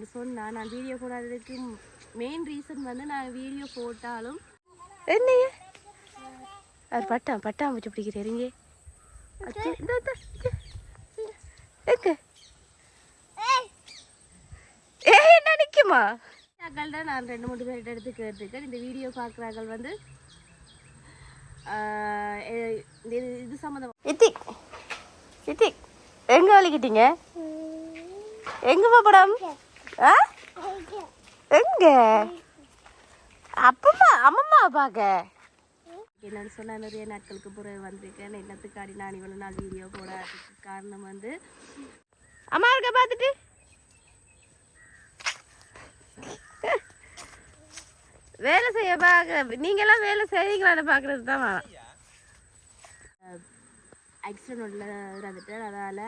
விஷயம்னு சொன்னால் நான் வீடியோ போடாததுக்கு மெயின் ரீசன் வந்து நான் வீடியோ போட்டாலும் என்னைய? அது பட்டா பிடிக்கிறீங்க. எங்க? ஏ என்ன நிக்குமா? அக்கள்கிட்ட நான் ரெண்டு மூணு பேர்கிட்ட எடுத்து கேட்டிருக்கேன். இந்த வீடியோ பார்க்குறாக்கள் வந்து இது சம்மந்தம்? இத்திக் இத்திக் எங்க வலிக்கிட்டீங்க? எங்க படம் ஆ எங்க? அப்பம்மா அம்மம்மா பார்க்க என்னன்னு சொன்னால் நிறைய நாட்களுக்கு பிறகு வந்திருக்கேன். என்னத்துக்காடி நான் இவ்வளோ நாள் வீடியோ போடாததுக்கு காரணம் வந்து அம்மா இருக்க பார்த்துட்டு. வேலை செய்ய பார்க்க நீங்கெல்லாம் வேலை செய்வீங்களான்னு பார்க்கறது தான் வேணாம் ஆக்சிடென்ட் உள்ள இருந்துட்டு அதால்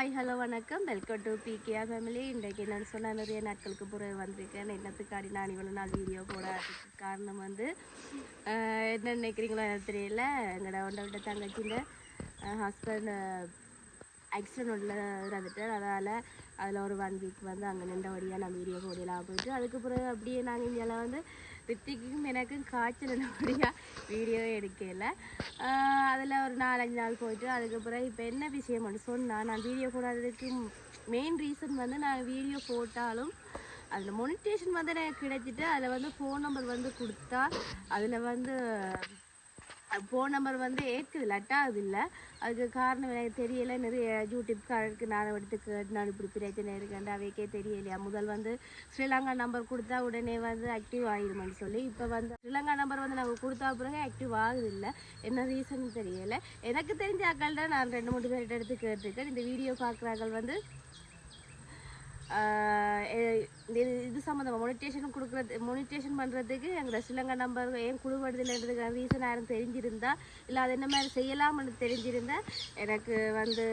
ஹாய் ஹலோ வணக்கம். வெல்கம் டு பிகேஆர் ஃபேமிலி இன்றைக்கு நான் சொன்ன நிறைய நாட்களுக்கு பிறகு வந்திருக்கேன். என்னத்துக்காடி நான் இவ்வளோ நாள் வீடியோ போடாததுக்கு காரணம் வந்து ஆஹ், என்ன நினைக்கிறீங்களோ எனக்கு தெரியல. எங்களோட ஒன்றோட தங்கச்சிஇந்த ஹஸ்பண்ட் ஆக்சிடென்ட் உள்ள இறந்துட்டேன் அதனால் அதில் ஒரு ஒன் வீக் வந்து அங்கே நின்றபடியாக நான் வீடியோ போடலாம் போயிட்டு அதுக்கு பிறகு அப்படியே நாங்கள் இங்கெல்லாம் வந்து ரித்திக்கும் எனக்கும் காய்ச்சல் நின்றபடியாக வீடியோ எடுக்கல. அதில் ஒரு நாலஞ்சு நாள் போயிட்டு அதுக்கு பிறகு இப்போ என்ன விஷயம் மட்டும் சொன்னால் நான் வீடியோ போடாததுக்கு மெயின் ரீசன் வந்து நான் வீடியோ போட்டாலும் அதில் மொனிட்டேஷன் வந்து எனக்கு கிடைச்சிட்டு அதில் வந்து ஃபோன் நம்பர் வந்து கொடுத்தா அதில் வந்து ஃபோன் நம்பர் வந்து ஏற்குது லட்டாகுது இல்லை. அதுக்கு காரணம் எனக்கு தெரியலை. நிறைய யூடியூப்காரருக்கு நான் எடுத்து கேட்டு நான் இப்படி பிரச்சனை இருக்கேன் அவைக்கே தெரியலையா? முதல் வந்து ஸ்ரீலங்கா நம்பர் கொடுத்தா உடனே வந்து ஆக்டிவ் ஆகிடுமான்னு சொல்லி இப்போ வந்து ஸ்ரீலங்கா நம்பர் வந்து நாங்கள் கொடுத்தா பிறகு ஆக்டிவ் ஆகுது இல்லை. என்ன ரீசன் தெரியலை. எனக்கு தெரிஞ்ச அக்கள்கிட்ட நான் ரெண்டு மூணு பேர்கிட்ட எடுத்து கேட்டிருக்கேன். இந்த வீடியோ பார்க்குறாக்கள் வந்து இது இது சம்மந்தமாக மொனிட்டேஷன் கொடுக்குறது மொனிட்டேஷன் பண்ணுறதுக்கு எங்களோட ஸ்ரீலங்கா நம்பர் ஏன் குழுவடுதலைன்றதுக்கான ரீசன் யாரும் தெரிஞ்சிருந்தா இல்லை அது என்ன மாதிரி செய்யலாம்னு தெரிஞ்சிருந்தா எனக்கு வந்து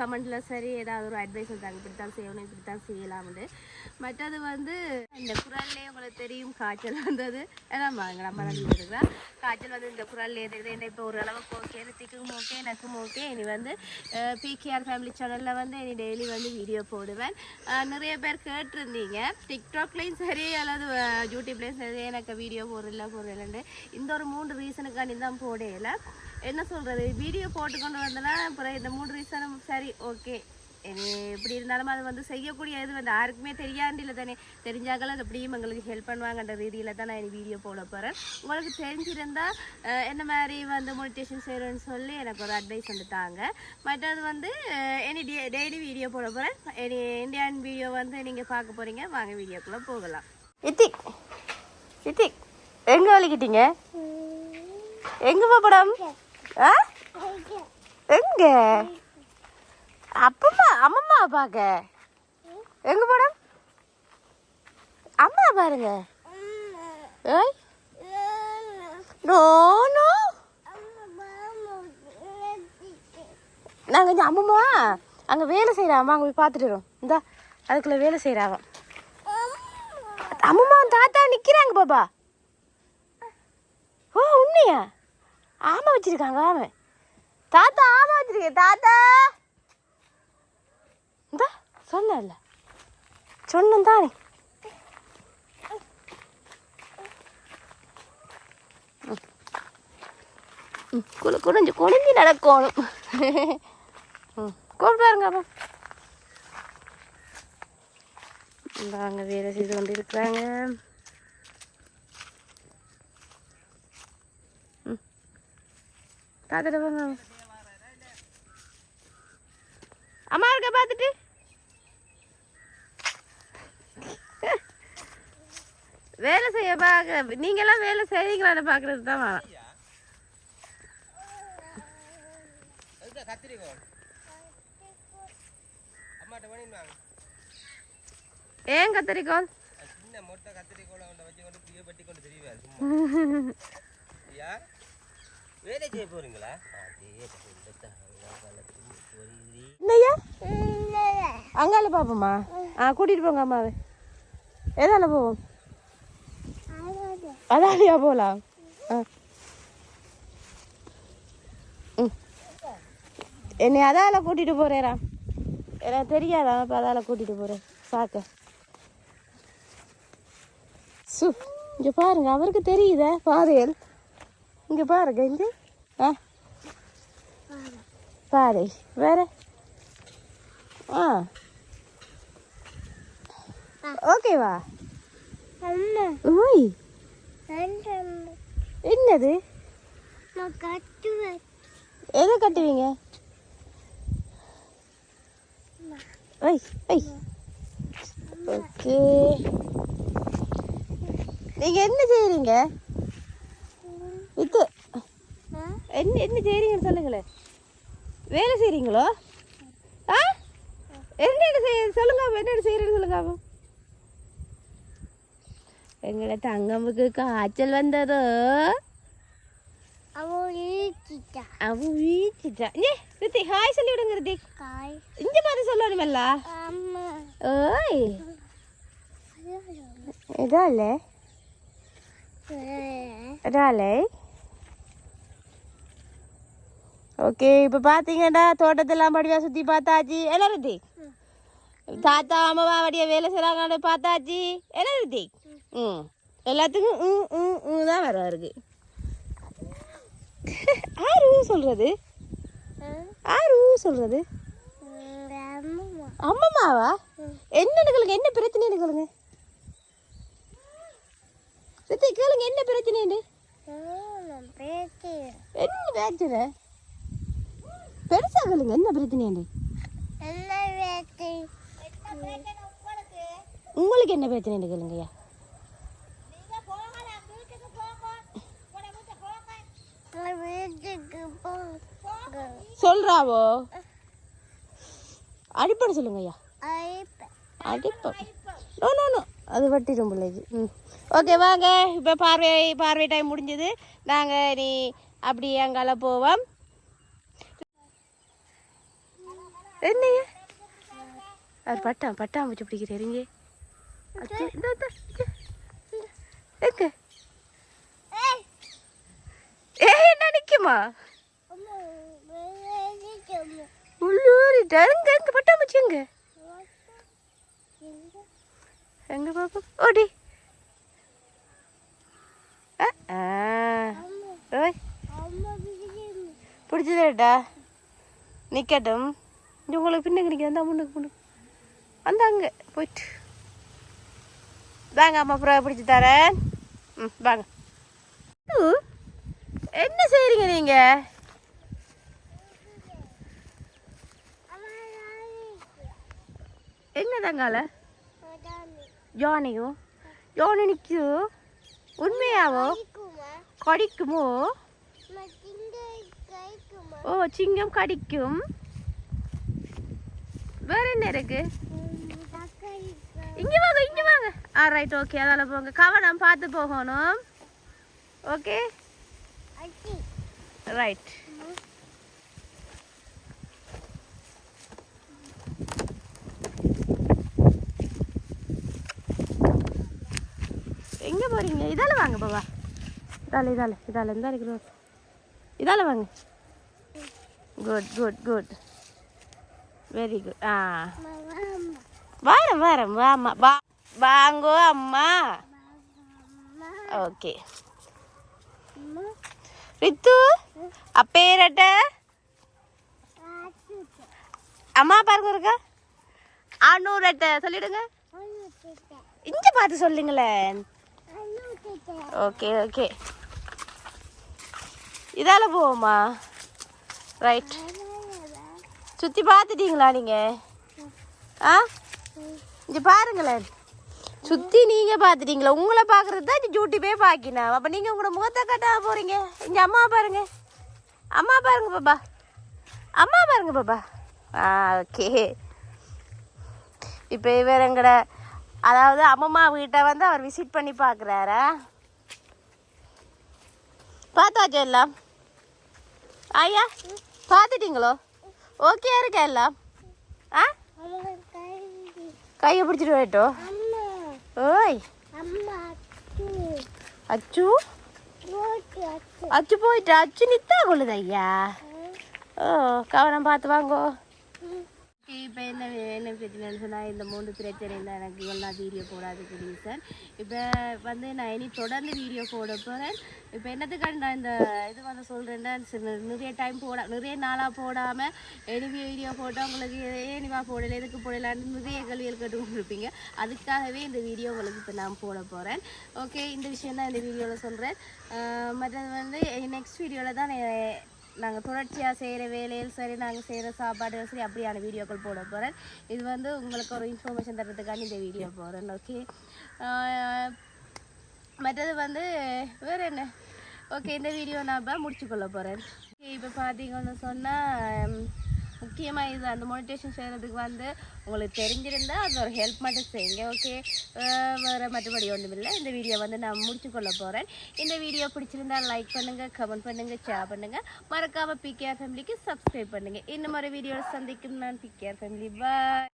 கமெண்டில் சரி ஏதாவது ஒரு அட்வைஸ் தாங்க இப்படி தான் செய்யணும் இப்படி தான் செய்யலாம்னு. மற்றது வந்து இந்த குரல்லே உங்களுக்கு தெரியும் காய்ச்சல் வந்தது. ஏன்னா எங்கள் நம்ம இருக்கிறா காய்ச்சல் வந்து இந்த குரல்லே தெரியுது. என்ன இப்போ ஒரு அளவுக்கு ஓகே ரித்திக்கும் ஓகே எனக்கும் ஓகே இனி வந்து பிகேஆர் ஃபேமிலி சேனலில் வந்து இனி டெய்லி வந்து வீடியோ போடுவேன். நிறைய பேர் கேட்டிருந்தீங்க. டிக்டாக்லேயும் சரி அல்லது யூடியூப்லேயும் சரி எனக்கு வீடியோ போடுறதில்ல போடுறதில்லன்னு இந்த ஒரு மூன்று ரீசனுக்காண்டி தான் போடையில என்ன சொல்கிறது வீடியோ போட்டுக்கொண்டு வந்தேன்னா அப்புறம் இந்த மூணு ரீசனும் சரி ஓகே எப்படி இருந்தாலும் அது வந்து செய்யக்கூடிய இது வந்து யாருக்குமே தெரியாண்டில தானே. தெரிஞ்சாக்கள் அது எப்படியும் எங்களுக்கு ஹெல்ப் பண்ணுவாங்கன்ற ரீதியில் தான் நான் வீடியோ போட போகிறேன் உங்களுக்கு தெரிஞ்சிருந்தா என்ன மாதிரி வந்து மெடிடேஷன் செய்கிறேன்னு சொல்லி எனக்கு ஒரு அட்வைஸ் வந்து தாங்க. மற்றது வந்து எனி டே டெய்லி வீடியோ போட போகிறேன் எனி இந்தியன் வீடியோ வந்து நீங்கள் பார்க்க போகிறீங்க வாங்க வீடியோக்குள்ளே போகலாம். இத்திக் இத்திக் எங்கே வலிக்கிட்டீங்க? எங்கே படம் ஆ? எங்கே? அப்பம்மா அம்மம்மா பார்க்க. எங்க படம் அம்மா பாருங்க. ஏய். No no. நாங்கள் இங்கே அம்மம்மா அங்கே வேலை செய்கிறாமா அங்கே போய் பார்த்துட்டு வரோம். இந்தா அதுக்குள்ளே வேலை செய்கிறாவாம் அம்மம்மா தாத்தா நிக்கிறாங்க பாப்பா. ஓ உண்மையா ஆமா வச்சிருக்காங்க ஆமா. தாத்தா ஆமா வச்சிருக்கேன் தாத்தா. சொன்னல சொன்னேன் தானே குழு குனிஞ்சு குனிஞ்சு நடக்கணும். கூப்பிடுவாருங்க அப்போ. வாங்க வேலை செய்து கொண்டு இருக்கிறாங்க பார்த்துட்டு வாங்க அம்மா இருக்க பார்த்துட்டு. வேலை செய்ய பார்க்க நீங்கெல்லாம் வேலை செய்வீங்களான்னு பார்க்கறது தான் வேணாம் ஏன் கத்தரிக்கோள்? சின்ன மொட்டை கத்திரிக்கோளை பட்டி கொண்டு தெரியுவார் வேலை செய்ய போறீங்களா? அங்கால பாப்போமா ஆ கூட்டிட்டு போங்க அம்மாவை. எதால போவோம்? அதாலியா போகலாம் ஆ ம். என்னை அதால கூட்டிட்டு போறேரா எனக்கு தெரியாதா அப்போ அதால கூட்டிட்டு போறேன். சாக்க. சு இங்க பாருங்க அவருக்கு தெரியுதே பாதையல் இங்க பாருங்க இங்க. ஆ. பாதை வேற? ஆ. ஓகேவா ஓய். என்னது? எதை கட்டுவீங்க? ஐய் ஐய் ஓகே. நீங்க என்ன செய்றீங்க? வித்து என்ன என்ன செய்றீங்கன்னு சொல்லுங்களேன் வேலை செய்றீங்களோ? ஆ? என்னென்ன செய்ய சொல்லுங்க என்னென்ன செய்யறேன்னு சொல்லுங்க எங்களை தங்கம்முக்கு காய்ச்சல் வந்ததோ அவன் வீச்சிட்டா ஏ ரித்தி ஹாய் சொல்லி விடுங்க ரித்திக் இங்க பார்த்து சொல்லணுமல்ல ஓய் இதாலே இதாலே ஓகே இப்போ பார்த்தீங்கன்னா தோட்டத்தெல்லாம் படிவா சுற்றி பார்த்தாச்சு ரித்திக் தாத்தா அம்மாவா வடிய வேலை செய்கிறாங்கன்னு பார்த்தாச்சு. என்ன ரித்திக் ம். எல்லாத்துக்கும் ம் ம் ம் தான் வர இருக்கு. ஆறு ஊ சொல்கிறது ஆறு ஊ சொல்கிறது அம்மம்மாவா? என்னன்னு கேளுங்க என்ன பிரச்சனைன்னு கேளுங்க சித்தி கேளுங்க என்ன பிரச்சனைன்னு என்ன பிரச்சனை? பெருசா கேளுங்க என்ன பிரச்சனைன்னு உங்களுக்கு என்ன பிரச்சனைன்னு கேளுங்கய்யா. சொல்றாவோ? அடிப்படை சொல்லுங்க ஐயா அடிப்பம் நோ நோ நோ அது வட்டிடும் பிள்ளைக்கு. ம். ஓகே வாங்க. இப்போ பார்வை பார்வை டைம் முடிஞ்சது. நாங்கள் நீ அப்படி அங்கால போவோம். என்னையா அது பட்டாம் பட்டாம் வச்சு பிடிக்கிறேன் இங்கே ஏ என்ன நிக்குமா? உள்ளூரிட்ட எங்க எங்க பட்டாம்பூச்சி எங்க? எங்க பாப்போம் ஓடி. ஓய். பிடிச்சதேடா. நிக்கட்டும். இங்க உங்களுக்கு பின்னுக்கு நிற்க அந்த முன்னுக்கு முன்னுக்கு. அந்த அங்கே போயிட்டு. வாங்க அம்மா புறாவை பிடிச்சி தரேன். ம் வாங்க. என்ன செய்கிறீங்க நீங்கள் என்ன தங்கால ஜானியோ ஜானி நிற்குதோ உண்மையாவோ? கடிக்குமோ? ஓ சிங்கம் கடிக்கும். வேற என்ன இருக்கு? இங்க வாங்க இங்க வாங்க. ஆ ரைட் ஓகே அதால போங்க. கவனம் பார்த்து போகணும். ஓகே ரைட் எங்க போறீங்க? இதால வாங்க பாபா இதால இதால இதால இந்த இருக்கு ரோட் இதால வாங்க. Good good good very good ஆ. வாரம் வாரம். வாமா வா வாங்கோ அம்மா. ஓகே. ரித்து அப்பேரட்ட. அம்மா பாருங்க இருக்கா அண்ணூரட்ட சொல்லிடுங்க. இங்க பார்த்து சொல்லுங்களேன். Okay okay. இதால போவோமா ரைட் சுத்தி பார்த்துட்டீங்களா நீங்க? ஆ? இங்கே பாருங்களேன். சுற்றி நீங்கள் பார்த்துட்டீங்களா உங்களை பார்க்குறது தான் டியூட்டி போய் பார்க்கினா அப்போ நீங்கள் உங்களோட முகத்தை கட்டாக போகிறீங்க இங்கே அம்மா பாருங்க. அம்மா பாருங்க பாப்பா. அம்மா பாருங்க பாப்பா. ஆ ஓகே. இப்போ இவர் எங்கட அதாவது அம்மம்மா வீட்டை வந்து அவர் விசிட் பண்ணி பார்க்குறாரா பார்த்தாச்சு எல்லாம்? ஐயா பார்த்துட்டீங்களோ? ஓகே இருக்கா எல்லாம்? ஆ? கையை பிடிச்சிட்டு வரட்டும். ஓய். அச்சு. அச்சு போயிட்டா அச்சு நித்தா கொள்ளுதையா ஓ கவனம் பார்த்து வாங்கோ. இப்போ என்ன என்ன பிரச்சனைன்னு சொன்னால் இந்த மூணு பிரச்சனை தான் எனக்கு இவ்வளோ வீடியோ போடாதுக்கு ரீசன் இப்போ வந்து நான் இனி தொடர்ந்து வீடியோ போட போகிறேன் இப்போ என்னத்துக்காக நான் இந்த இது வந்து சொல்கிறேன்னா நிறைய டைம் போட நிறைய நாளாக போடாமல் இனி வீடியோ போட்டால் உங்களுக்கு ஏனிவா போடலை எதுக்கு போடலான்னு நிறைய கேள்விகள் கேட்டுக்கொண்டிருப்பீங்க. அதுக்காகவே இந்த வீடியோ உங்களுக்கு இப்போ நான் போட போகிறேன் ஓகே இந்த விஷயம் தான் இந்த வீடியோவில் சொல்கிறேன் மற்றது வந்து நெக்ஸ்ட் வீடியோவில் தான் நான் நாங்கள் தொடர்ச்சியாக செய்கிற வேலையில் சரி நாங்கள் செய்கிற சாப்பாடுகள் சரி அப்படியான வீடியோக்கள் போட போகிறேன் இது வந்து உங்களுக்கு ஒரு இன்ஃபர்மேஷன் தர்றதுக்காண்டி இந்த வீடியோ போகிறேன் ஓகே மற்றது வந்து வேறு என்ன? ஓகே இந்த வீடியோ நான் இப்போ முடிச்சுக்கொள்ள போகிறேன் இப்போ பார்த்தீங்கன்னு சொன்னால் முக்கியமாக இது அந்த மோனிட்டேஷன் செய்கிறதுக்கு வந்து உங்களுக்கு தெரிஞ்சிருந்தால் அது ஒரு ஹெல்ப் மட்டும் செய்யுங்க ஓகே வேறு மற்றபடி ஒன்றும் இல்லை. இந்த வீடியோ வந்து நான் முடிச்சுக்கொள்ள போகிறேன் இந்த வீடியோ பிடிச்சிருந்தா லைக் பண்ணுங்கள் கமெண்ட் பண்ணுங்கள் ஷேர் பண்ணுங்கள் மறக்காமல் பிகேஆர் ஃபேமிலிக்கு சப்ஸ்கிரைப் பண்ணுங்கள் இன்னும் ஒரு வீடியோவில் சந்திக்கும் நான் பிகேஆர் ஃபேமிலி பாய்